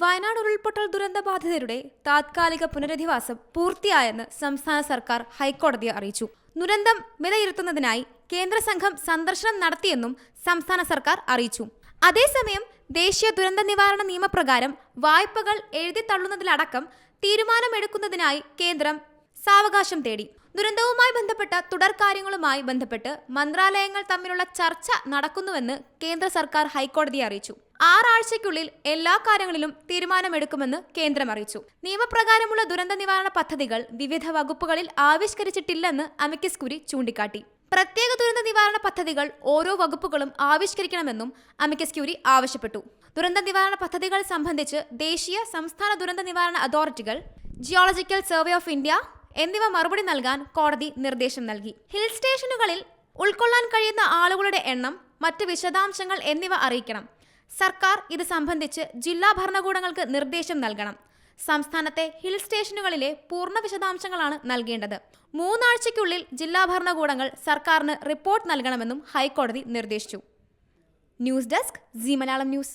വയനാട് ഉരുൾപൊട്ടൽ ദുരന്ത ബാധിതരുടെ താത്കാലിക പുനരധിവാസം പൂർത്തിയായെന്ന് സംസ്ഥാന സർക്കാർ ഹൈക്കോടതിയെ അറിയിച്ചു. ദുരന്തം വിലയിരുത്തുന്നതിനായി കേന്ദ്ര സംഘം സന്ദർശനം നടത്തിയെന്നും സംസ്ഥാന സർക്കാർ അറിയിച്ചു. അതേസമയം ദേശീയ ദുരന്ത നിവാരണ നിയമപ്രകാരം വായ്പകൾ എഴുതി തള്ളുന്നതിലടക്കം തീരുമാനമെടുക്കുന്നതിനായി കേന്ദ്രം സാവകാശം തേടി. ദുരന്തവുമായി ബന്ധപ്പെട്ട തുടർ കാര്യങ്ങളുമായി ബന്ധപ്പെട്ട് മന്ത്രാലയങ്ങൾ തമ്മിലുള്ള ചർച്ച നടക്കുന്നുവെന്ന് കേന്ദ്ര സർക്കാർ ഹൈക്കോടതിയെ അറിയിച്ചു. ആറാഴ്ചയ്ക്കുള്ളിൽ എല്ലാ കാര്യങ്ങളിലും തീരുമാനമെടുക്കുമെന്ന് കേന്ദ്രം അറിയിച്ചു. നിയമപ്രകാരമുള്ള ദുരന്ത നിവാരണ പദ്ധതികൾ വിവിധ വകുപ്പുകളിൽ ആവിഷ്കരിച്ചിട്ടില്ലെന്ന് അമിക്കസ് കുരി ചൂണ്ടിക്കാട്ടി. പ്രത്യേക ദുരന്ത നിവാരണ പദ്ധതികൾ ഓരോ വകുപ്പുകളും ആവിഷ്കരിക്കണമെന്നും അമിക്കസ് ക്യൂരി ആവശ്യപ്പെട്ടു. ദുരന്ത നിവാരണ പദ്ധതികൾ സംബന്ധിച്ച് ദേശീയ സംസ്ഥാന ദുരന്ത നിവാരണ അതോറിറ്റികൾ ജിയോളജിക്കൽ സർവേ ഓഫ് ഇന്ത്യ എന്നിവ മറുപടി നൽകാൻ കോടതി നിർദ്ദേശം നൽകി. ഹിൽ സ്റ്റേഷനുകളിൽ ഉൾക്കൊള്ളാൻ കഴിയുന്ന ആളുകളുടെ എണ്ണം മറ്റ് വിശദാംശങ്ങൾ എന്നിവ അറിയിക്കണം. സർക്കാർ ഇത് സംബന്ധിച്ച് ജില്ലാ ഭരണകൂടങ്ങൾക്ക് നിർദ്ദേശം നൽകണം. സംസ്ഥാനത്തെ ഹിൽ സ്റ്റേഷനുകളിലെ പൂർണ വിശദാംശങ്ങളാണ് നൽകേണ്ടത്. മൂന്നാഴ്ചയ്ക്കുള്ളിൽ ജില്ലാ ഭരണകൂടങ്ങൾ സർക്കാരിന് റിപ്പോർട്ട് നൽകണമെന്നും ഹൈക്കോടതി നിർദ്ദേശിച്ചു. News desk G Malayalam news.